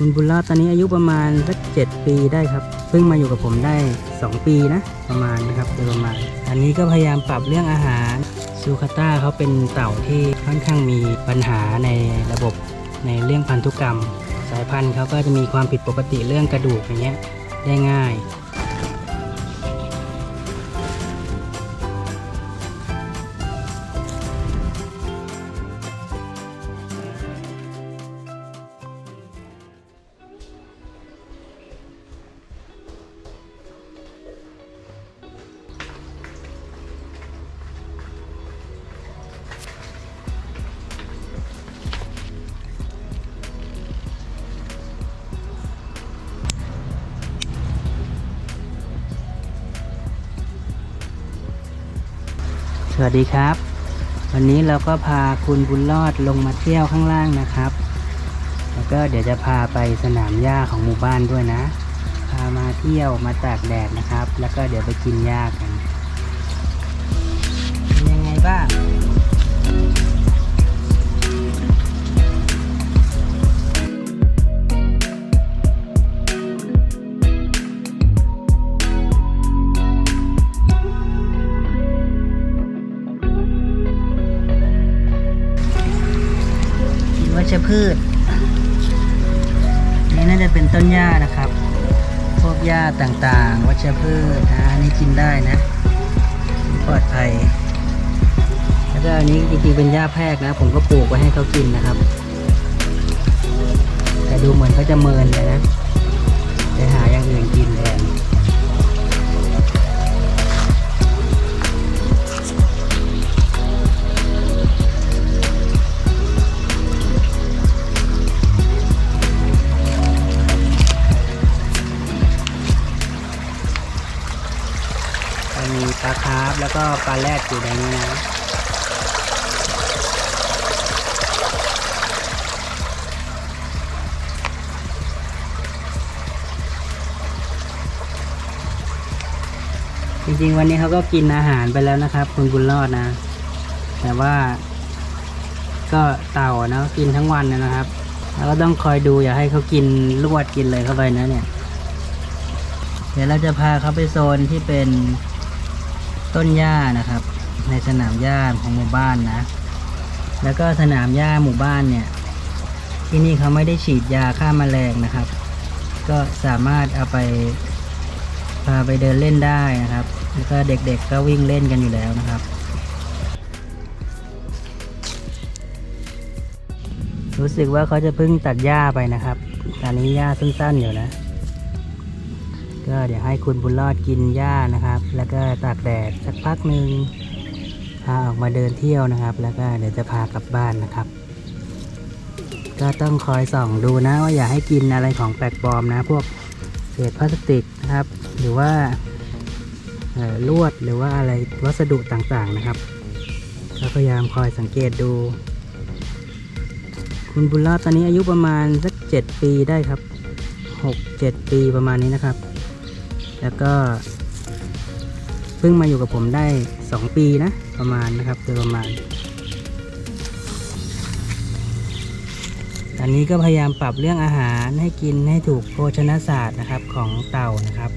คุณบุญรอดตอนนี้อายุประมาณสักเจ็ดปีได้ครับ เพิ่งมาอยู่กับผมได้ 2 ปีนะ ประมาณนะครับโดยประมาณ อันนี้ก็พยายามปรับเรื่องอาหารซูคาต้าเขาเป็นเต่าที่ค่อนข้างมีปัญหาในระบบในเรื่องพันธุกรรม สายพันธุ์เขาก็จะมีความผิดปกติเรื่องกระดูกอย่างเงี้ยได้ง่าย วัสดีครับ วันนี้เราก็พาคุณบุญรอดลงมาเที่ยวข้างล่างนะครับ แล้วก็เดี๋ยวจะพาไปสนามหญ้าของหมู่บ้านด้วยนะ พามาเที่ยวมาตากแดดนะครับ แล้วก็เดี๋ยวไปกินหญ้ากันเป็นยังไงบ้าง ชพืช นี่น่าจะเป็นต้นหญ้านะครับ พวกหญ้าต่างๆ วัชพืชนะอันนี้กินได้นะ ปลอดภัย แล้วก็อันนี้จริงๆเป็นหญ้าแพรกนะ ผมก็ปลูกไว้ให้เขากินนะครับ แต่ดูเหมือนเขาจะเมินเลยนะไปหาอย่างอื่นกินแทน ก็ปลาแรดอยู่ในนี้นะจริงๆวันนี้เขาก็กินอาหารไปแล้วนะครับ คุณบุญรอดนะ แต่ว่า ก็เต่าเนาะกินทั้งวันนะครับแล้วก็ต้องคอยดูอย่าให้เขากินลวดกินเลยเข้าไปนะเนี่ย เดี๋ยวเราจะพาเขาไปโซนที่เป็น ต้นหญ้านะครับ ในสนามหญ้าของหมู่บ้านนะ แล้วก็สนามหญ้าหมู่บ้านเนี่ย ที่นี่เขาไม่ได้ฉีดยาฆ่าแมลงนะครับ ก็สามารถเอาไปพาไปเดินเล่นได้นะครับ แล้วก็เด็กๆก็วิ่งเล่นกันอยู่แล้วนะครับ รู้สึกว่าเขาจะเพิ่งตัดหญ้าไปนะครับตอนนี้หญ้าสั้นๆอยู่นะ ก็เดี๋ยวให้คุณบุญรอดกินหญ้านะครับ แล้วก็ตากแดดสักพักหนึ่งพาออกมาเดินเที่ยวนะครับ แล้วก็เดี๋ยวจะพากลับบ้านนะครับ ก็ต้องคอยส่องดูนะว่าอย่าให้กินอะไรของแปลกปลอมนะ พวกเศษพลาสติกนะครับ หรือว่าลวดหรือว่าอะไรวัสดุต่างๆนะครับก็พยายามคอยสังเกตดู คุณบุญรอดตอนนี้อายุประมาณสักเจ็ดปีได้ครับหกเจ็ดปีประมาณนี้นะครับ แล้วก็เพิ่งมาอยู่กับผมได้ 2 ปีนะ ประมาณนะครับโดยประมาณ อันนี้ก็พยายามปรับเรื่องอาหารให้กินให้ถูกโภชนาศาสตร์นะครับของเต่านะครับ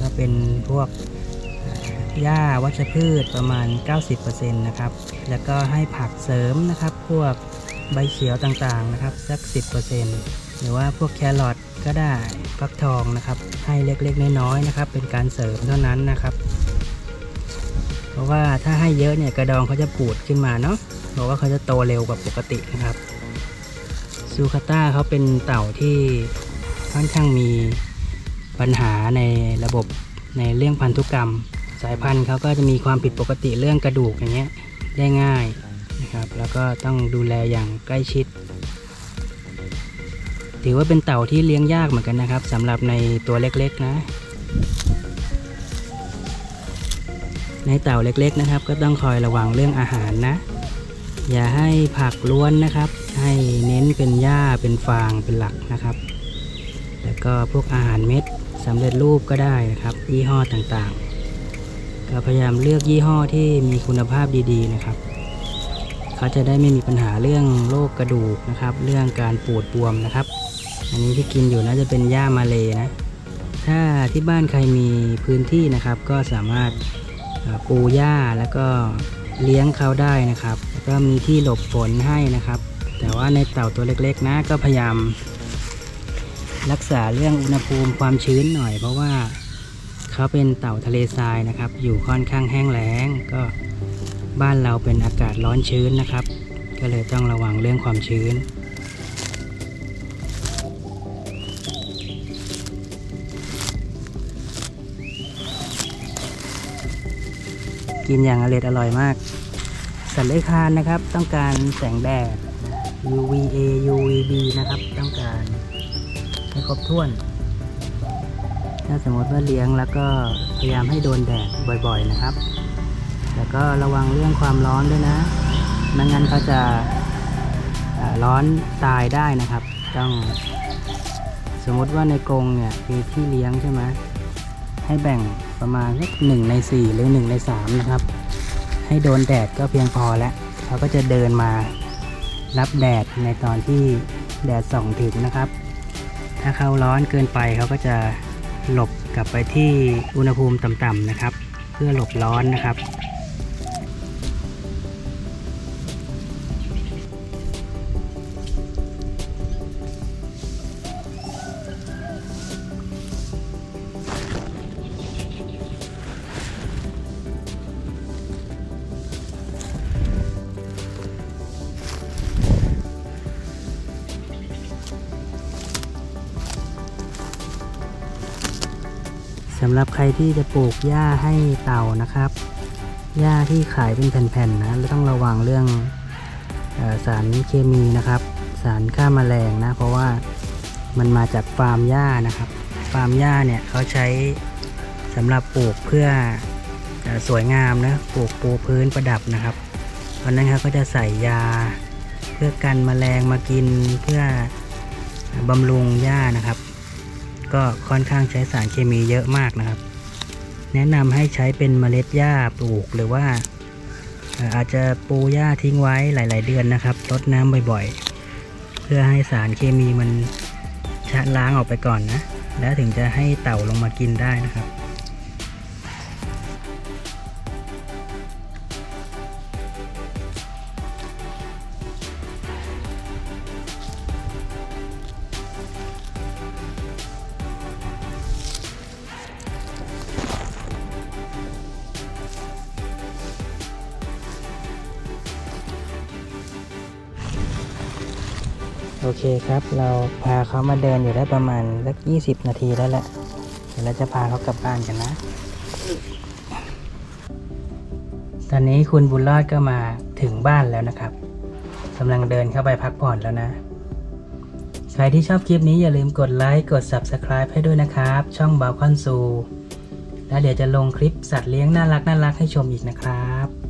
ก็เป็นพวกหญ้าวัชพืชประมาณ 90%นะครับ แล้วก็ให้ผักเสริมนะครับ พวกใบเขียวต่างๆนะครับ สัก 10% หรือว่าพวกแครอทก็ได้ฟักทองนะครับ ให้เล็กๆน้อยๆนะครับ เป็นการเสริมเท่านั้นนะครับ เพราะว่าถ้าให้เยอะเนี่ยกระดองเขาจะปูดขึ้นมาเนาะเพราะว่าเขาจะโตเร็วกว่าปกตินะครับซูคาต้าเขาเป็นเต่าที่ค่อนข้างมีปัญหาในระบบในเรื่องพันธุกรรม สายพันธุ์เขาก็จะมีความผิดปกติเรื่องกระดูกอย่างเงี้ยได้ง่ายนะครับ แล้วก็ต้องดูแลอย่างใกล้ชิด ถือว่าเป็นเต่าที่เลี้ยงยากเหมือนกันนะครับสำหรับในตัวเล็กๆนะ ในเต่าเล็กๆนะครับ ก็ต้องคอยระวังเรื่องอาหารนะ อย่าให้ผักล้วนนะครับ ให้เน้นเป็นหญ้าเป็นฟางเป็นหลักนะครับ แล้วก็พวกอาหารเม็ดสำเร็จรูปก็ได้นะครับ ยี่ห้อต่างๆ ก็พยายามเลือกยี่ห้อที่มีคุณภาพดีๆนะครับเขาจะได้ไม่มีปัญหาเรื่องโรคกระดูกนะครับ เรื่องการปูดบวมนะครับ อันนี้ที่กินอยู่น่าจะเป็นหญ้ามาเลยนะ ถ้าที่บ้านใครมีพื้นที่นะครับ ก็สามารถปูหญ้าแล้วก็เลี้ยงเขาได้นะครับ แล้วก็มีที่หลบฝนให้นะครับ แต่ว่าในเต่าตัวเล็กๆนะก็พยายาม รักษาเรื่องอุณหภูมิความชื้นหน่อย เพราะว่าเขาเป็นเต่าทะเลทรายนะครับ อยู่ค่อนข้างแห้งแล้งก็บ้านเราเป็นอากาศร้อนชื้นนะครับ ก็เลยต้องระวังเรื่องความชื้น กินอย่างอร่อยอร่อยมาก สัตว์เลื้อยคลานนะครับ ต้องการแสงแดด UVA UVB นะครับ ต้องการให้ครบถ้วน ถ้าสมมติว่าเลี้ยงแล้วก็พยายามให้โดนแดดบ่อยๆนะครับ แล้วก็ระวังเรื่องความร้อนด้วยนะไม่งั้นเขาจะร้อนตายได้นะครับ ต้องสมมติว่าในกรงเนี่ยมีที่เลี้ยงใช่ไหมให้แบ่ง ประมาณสักหนึ่งในสี่หรือหนึ่งในสามนะครับ ให้โดนแดดก็เพียงพอแล้วเขาก็จะเดินมารับแดดในตอนที่แดดส่องถึงนะครับ ถ้าเขาร้อนเกินไปเขาก็จะหลบกลับไปที่อุณหภูมิต่ำๆนะครับ เพื่อหลบร้อนนะครับ สำหรับใครที่จะปลูกหญ้าให้เต่านะครับหญ้าที่ขายเป็นแผ่นๆนะต้องระวังเรื่องอสารเคมีนะครับ สารฆ่าแมลงนะเพราะว่ามันมาจากฟาร์มหญ้านะครับ ฟาร์มหญ้าเนี่ยเขาใช้สำหรับปลูกเพื่ออสวยงามนะปลูกปูพื้นประดับนะครับเพราะนั้นเขาก็จะใส่ยาเพื่อกันแมลงมากินเพื่อบำรุงหญ้านะครับ ก็ค่อนข้างใช้สารเคมีเยอะมากนะครับ แนะนำให้ใช้เป็นเมล็ดหญ้าปลูกหรือว่าเอ่ออาจจะปูหญ้าทิ้งไว้หลาย ๆ เดือนนะครับรดน้ำบ่อยๆ เพื่อให้สารเคมีมันชะล้างออกไปก่อนนะ แล้วถึงจะให้เต่าลงมากินได้นะครับ โอเคครับ เราพาเขามาเดินอยู่ได้ประมาณสัก20 นาทีแล้วแหละ เดี๋ยวเราจะพาเขากลับบ้านกันนะ ตอนนี้คุณบุญรอดก็มาถึงบ้านแล้วนะครับกำลังเดินเข้าไปพักผ่อนแล้วนะ ใครที่ชอบคลิปนี้อย่าลืมกดไลค์ กด Subscribe ให้ด้วยนะครับ ช่องบาคอนซู แล้วเดี๋ยวจะลงคลิปสัตว์เลี้ยงน่ารักน่ารักให้ชมอีกนะครับ